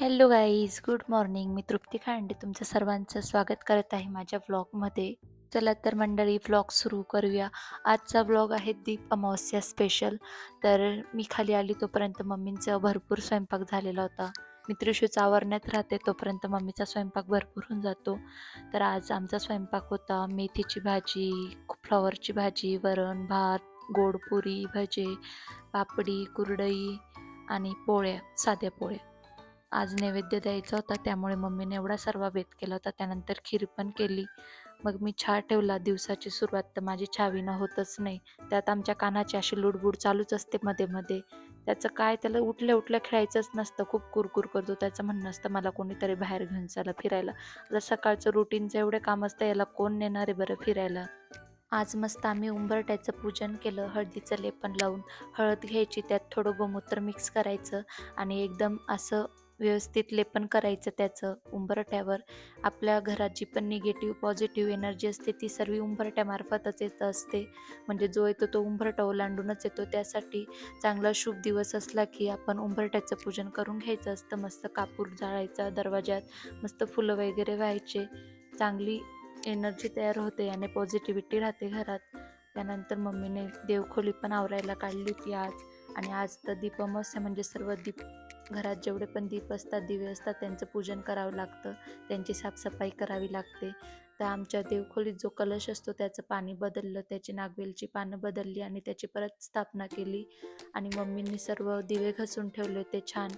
Hello guys good morning. मी तृप्ती खांडे तुमचं सर्वांचं स्वागत करत आहे माझ्या व्लॉगमध्ये चला तर मंडळी व्लॉग सुरू करूया. आजचा व्लॉग आहे दीप अमावस्या स्पेशल तर मी खाली आली तोपर्यंत मम्मींचा भरपूर स्वयंपाक झालेला होता. मी त्रिशूचा आवरण्यात राहते तोपर्यंत मम्मीचा स्वयंपाक भरपूर होऊन जातो. तर आज आमचा स्वयंपाक होता मेथीची भाजी फ्लॉवरची भाजी वरण भात गोड पुरी भजे पापडी कुरडई आणि पोळ्या साध्या पोळ्या. आज नैवेद्य द्यायचा होता त्यामुळे मम्मीने एवढा सर्व बेत केला होता. त्यानंतर खीर पण केली. मग मी चहा ठेवला. दिवसाची सुरुवात तर माझी छावीनं होतच नाही. त्यात आमच्या कानाची अशी लुडबुड चालूच असते मध्ये मध्ये. त्याचं काय? त्याला उठल्या उठल्या खेळायचंच नसतं. खूप कुरकुर करतो. त्याचं म्हणणं असतं मला कोणीतरी बाहेर घेऊन चला फिरायला. आता सकाळचं रुटीनचं एवढे काम असतं याला कोण नेणार आहे बरं फिरायला? आज मस्त आम्ही उंबरट्याचं पूजन केलं. हळदीचं लेपन लावून हळद घ्यायची. त्यात थोडं गोमूत्र मिक्स करायचं. आणि एकदम असं व्यवस्थित लेपन करायचं त्याचं उंबरट्यावर आपल्या घरात जी पण निगेटिव्ह पॉझिटिव्ह एनर्जी असते ती सर्व उंबरट्यामार्फतच येत असते. म्हणजे जो येतो तो उंबरठा ओलांडूनच येतो. त्यासाठी चांगला शुभ दिवस असला की आपण उंबरट्याचं पूजन करून घ्यायचं असतं. मस्त कापूर जाळायचा दरवाज्यात मस्त फुलं वगैरे व्हायचे. चांगली एनर्जी तयार होते आणि पॉझिटिव्हिटी राहते घरात. त्यानंतर मम्मीने देवखोली पण आवरायला काढली होती आज. आणि आज तर दीपमस्य म्हणजे सर्व दीप घरात जेवढे पण दीप असतात दिवे असतात त्यांचं पूजन करावं लागतं त्यांची साफसफाई करावी लागते. तर आमच्या देवखोलीत जो कलश असतो त्याचं पाणी बदललं त्याची नागवेलची पानं बदलली आणि त्याची परत स्थापना केली. आणि मम्मींनी सर्व दिवे घसून ठेवले ते छान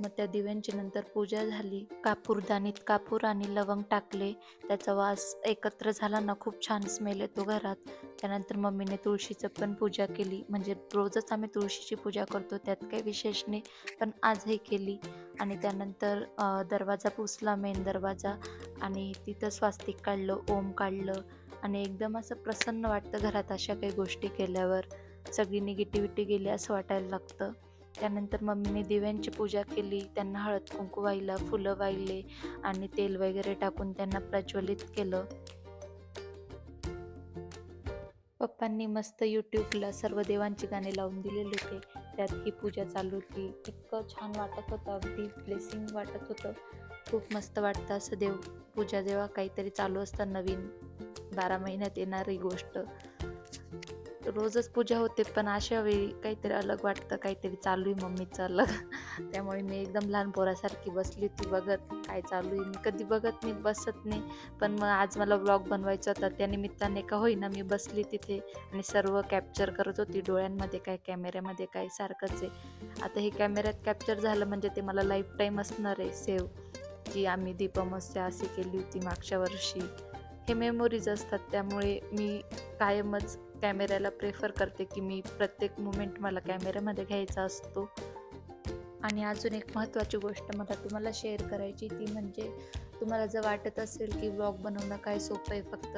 मग त्या दिव्यांची नंतर पूजा झाली. कापूरदानीत कापूर आणि लवंग टाकले. त्याचा वास एकत्र झाला ना खूप छान स्मेल येतो घरात. त्यानंतर मम्मीने तुळशीचं पण पूजा केली. म्हणजे रोजच आम्ही तुळशीची पूजा करतो त्यात काही विशेष नाही पण आजही केली. आणि त्यानंतर दरवाजा पुसला मेन दरवाजा. आणि तिथं स्वास्तिक काढलं ओम काढलं. आणि एकदम असं प्रसन्न वाटतं घरात अशा काही गोष्टी केल्यावर. सगळी निगेटिव्हिटी गेली असं वाटायला लागतं. त्यानंतर मम्मीने दिव्यांची पूजा केली त्यांना हळद कुंकू वाहिला फुलं वाहिले आणि तेल वगैरे टाकून त्यांना प्रज्वलित केलं. पप्पांनी मस्त यूट्यूबला सर्व देवांची गाणे लावून दिलेले होते. त्यात ही पूजा चालू होती. इतकं छान वाटत होतं. अगदी ब्लेसिंग वाटत होतं. खूप मस्त वाटतं असं देव पूजा जेव्हा काहीतरी चालू असतं नवीन. बारा महिन्यात येणारी गोष्ट. रोजच पूजा होते पण अशा वेळी काहीतरी अलग वाटतं काहीतरी चालू आहे मम्मीचं अलग. त्यामुळे मी एकदम लहान पोरासारखी बसली होती बघत काय चालू आहे? मी कधी बघत नाही बसत नाही. पण मग आज मला ब्लॉग बनवायचा होता त्या निमित्ताने का होईना मी बसली तिथे आणि सर्व कॅप्चर करत होती डोळ्यांमध्ये काय कॅमेऱ्यामध्ये काय सारखंच आहे. आता हे कॅमेऱ्यात कॅप्चर झालं म्हणजे ते मला लाईफ टाईम असणार आहे सेव्ह की आम्ही दीपमस्या अशी केली होती मागच्या वर्षी. हे मेमोरीज असतात त्यामुळे मी कायमच कॅमेऱ्याला प्रेफर करते की मी प्रत्येक मुमेंट मला कॅमेऱ्यामध्ये घ्यायचा असतो. आणि अजून एक महत्त्वाची गोष्ट मला तुम्हाला शेअर करायची ती म्हणजे तुम्हाला जर वाटत असेल की ब्लॉग बनवणं काय सोपं आहे फक्त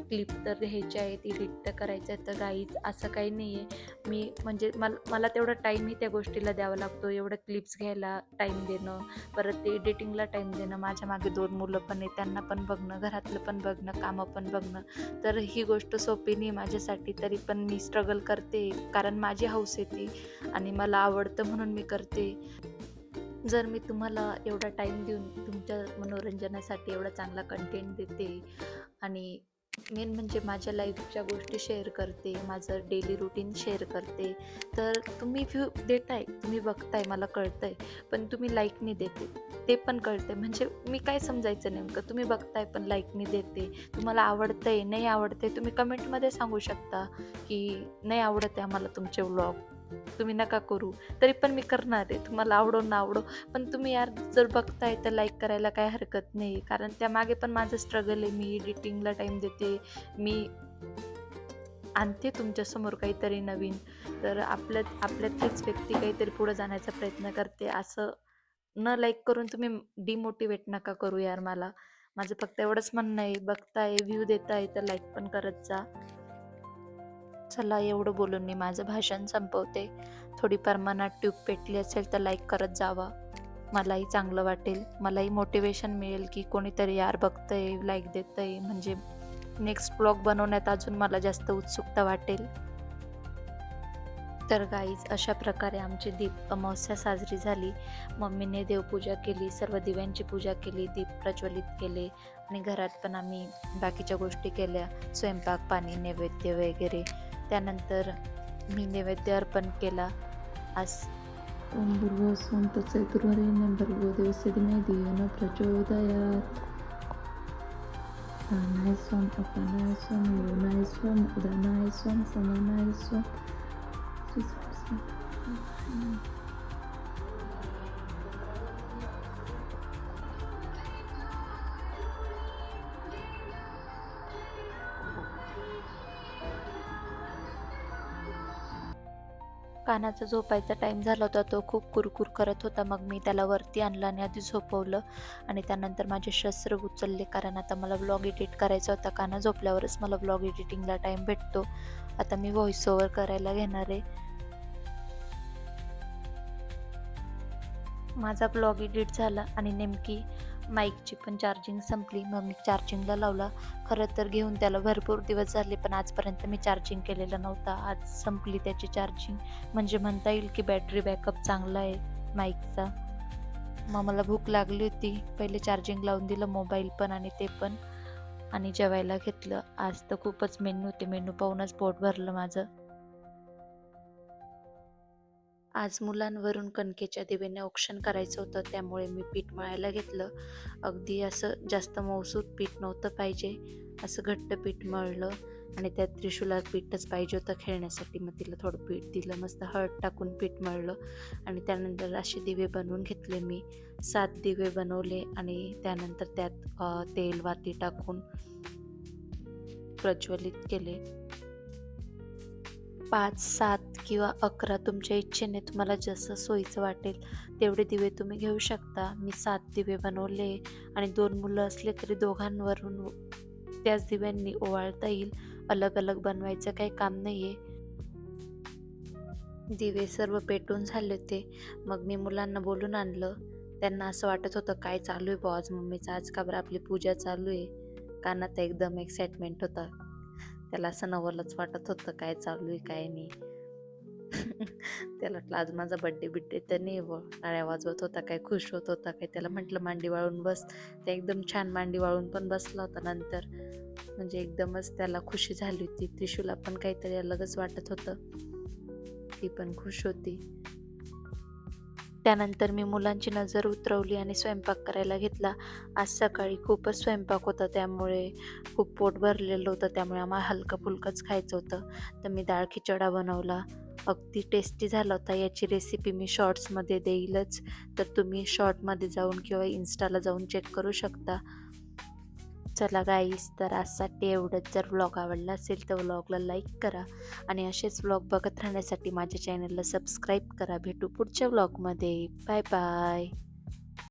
क्लिप तर घ्यायची आहे ती एडिट तर करायचं आहे तर काहीच असं काही नाही आहे. मी म्हणजे मला मला तेवढा टाईमही त्या गोष्टीला द्यावा लागतो एवढं क्लिप्स घ्यायला टाईम देणं परत ते एडिटिंगला टाईम देणं माझ्या मागे दोन मुलं पण आहे त्यांना पण बघणं घरातलं पण बघणं कामं पण बघणं. तर ही गोष्ट सोपी नाही माझ्यासाठी तरी पण मी स्ट्रगल करते कारण माझी हौस येते आणि मला आवडतं म्हणून मी करते. जर मी तुम्हाला एवढा टाईम देऊन तुमच्या मनोरंजनासाठी एवढा चांगला कंटेंट देते आणि मेन म्हणजे माझ्या लाईफच्या गोष्टी शेअर करते माझं डेली रुटीन शेअर करते तर तुम्ही व्ह्यू देताय तुम्ही बघताय मला कळतंय पण तुम्ही लाईकने देते. ते पण कळते म्हणजे मी काय समजायचं नेमकं? तुम्ही बघताय पण लाईकने देते. तुम्हाला आवडतंय नाही आवडतंय तुम्ही कमेंटमध्ये सांगू शकता की नाही आवडत आहे आम्हाला तुमचे व्लॉग तुम्ही नका करू. तरी पण मी करणार आहे. तुम्हाला आवडो ना आवडो. पण तुम्ही यार जर बघताय तर लाईक करायला काही हरकत नाही. कारण त्यामागे पण माझं स्ट्रगल आहे. मी एडिटिंगला टाईम देते. मी आणते तुमच्यासमोर काहीतरी नवीन. तर आपल्यात आपल्यातलीच व्यक्ती काहीतरी पुढं जाण्याचा प्रयत्न करते. असं न लाईक करून तुम्ही डिमोटिवेट नका करू यार मला. माझं फक्त एवढंच म्हणणं आहे. बघताय व्ह्यू देताय तर लाईक पण करत जा. चला एवढं बोलून मी माझं भाषण संपवते. थोडीफार मनात ट्यूब पेटली असेल तर लाईक करत जावा. मलाही चांगलं वाटेल. मलाही मोटिवेशन मिळेल की कोणीतरी यार बघतंय लाईक देतंय. म्हणजे नेक्स्ट ब्लॉग बनवण्यात अजून मला जास्त उत्सुकता वाटेल. तर गाईज अशा प्रकारे आमची दीप अमावस्या साजरी झाली. मम्मीने देवपूजा केली सर्व दिव्यांची पूजा केली दीप प्रज्वलित केले आणि घरात पण आम्ही बाकीच्या गोष्टी केल्या. स्वयंपाक पाणी नैवेद्य वगैरे. त्यानंतर मी नैवेद्य अर्पण केला. आज ओम भूर्भुवस्वं तत्सवितुर्वरेण्यं भर्गो देवस्य धीमहि धियो न प्रचोदयात्. प्राणाय स्वम् अपानाय स्वम् योनाय स्वम् उदानाय स्वम् समानाय स्वम् कानाचा झोपायचा टाईम झाला होता तो खूप कुरकुर करत होता. मग मी त्याला वरती आणलं आणि आधी झोपवलं आणि त्यानंतर माझे शस्त्र उचलले कारण आता मला ब्लॉग एडिट करायचा होता. काना झोपल्यावरच मला ब्लॉग एडिटिंगला टाईम भेटतो. आता मी व्हॉइस ओव्हर करायला घेणार आहे. माझा ब्लॉग एडिट झाला आणि नेमकी माईकची पण चार्जिंग संपली. मग मी चार्जिंगला लावला. खरं तर घेऊन त्याला भरपूर दिवस झाले पण आजपर्यंत मी चार्जिंग केलेलं नव्हता. आज संपली त्याची चार्जिंग म्हणजे म्हणता येईल की बॅटरी बॅकअप चांगला आहे माईकचा. मग मला भूक लागली होती. पहिले चार्जिंग लावून दिलं मोबाईल पण आणि ते पण. आणि जेवायला घेतलं. आज तर खूपच मेनू होते. मेनू पाहूनच पोट भरलं माझं. आज मुलांवरून कणकेच्या दिवेने औक्षण करायचं होतं त्यामुळे मी पीठ मळायला घेतलं. अगदी असं जास्त मौसूद पीठ नव्हतं पाहिजे. असं घट्ट पीठ मळलं आणि त्यात त्रिशूला पीठच पाहिजे होतं खेळण्यासाठी. मग तिला थोडं पीठ दिलं मस्त हळद टाकून पीठ मळलं आणि त्यानंतर असे दिवे बनवून घेतले मी. सात दिवे बनवले आणि त्यानंतर त्यात तेल वाती टाकून प्रज्वलित केले. पाच सात किंवा अकरा तुमच्या इच्छेने तुम्हाला जसं सोयीचं वाटेल तेवढे दिवे तुम्ही घेऊ शकता. मी सात दिवे बनवले आणि दोन मुलं असले तरी दोघांवरून त्याच दिव्यांनी ओवाळता येईल. अलग अलग बनवायचं काही काम नाही आहे दिवे सर्व पेटून झाले होते. मग मी मुलांना बोलून आणलं. त्यांना असं वाटत होतं काय चालू आहे बॉज आज मम्मीचं आज का बरं आपली पूजा चालू आहे? कानात एकदम एक्साइटमेंट होता. त्याला असं वाटत होतं काय चालू आहे काय नाही. त्याला वाटलं आज माझा बड्डे बिड्डे तर नाही व टाळ्या वाजवत होता काय खुश होत होता काय त्याला म्हटलं मांडी वाळून बस. ते एकदम छान मांडी वाळून पण बसला होता नंतर. म्हणजे एकदमच त्याला खुशी झाली होती. त्रिशूला पण काहीतरी अलगच वाटत होतं. ती पण खुश होती. त्यानंतर मी मुलांची नजर उतरवली आणि स्वयंपाक करायला घेतला. आज सकाळी खूपच स्वयंपाक होता त्यामुळे खूप पोट भरलेलं होतं त्यामुळे आम्हाला हलकं फुलकंच खायचं होतं. तर मी डाळ खिचडा बनवला. अगदी टेस्टी झाला होता. याची रेसिपी मी शॉर्ट्समध्ये देईलच. तर तुम्ही शॉर्टमध्ये जाऊन किंवा इन्स्टाला जाऊन चेक करू शकता. चला गाईस तर आजसाठी एवढंच जर व्लॉग आवडला असेल तर व्लॉगला लाईक करा आणि असेच व्लॉग बघत राहण्यासाठी माझ्या चॅनलला सबस्क्राईब करा. भेटू पुढच्या व्लॉगमध्ये बाय बाय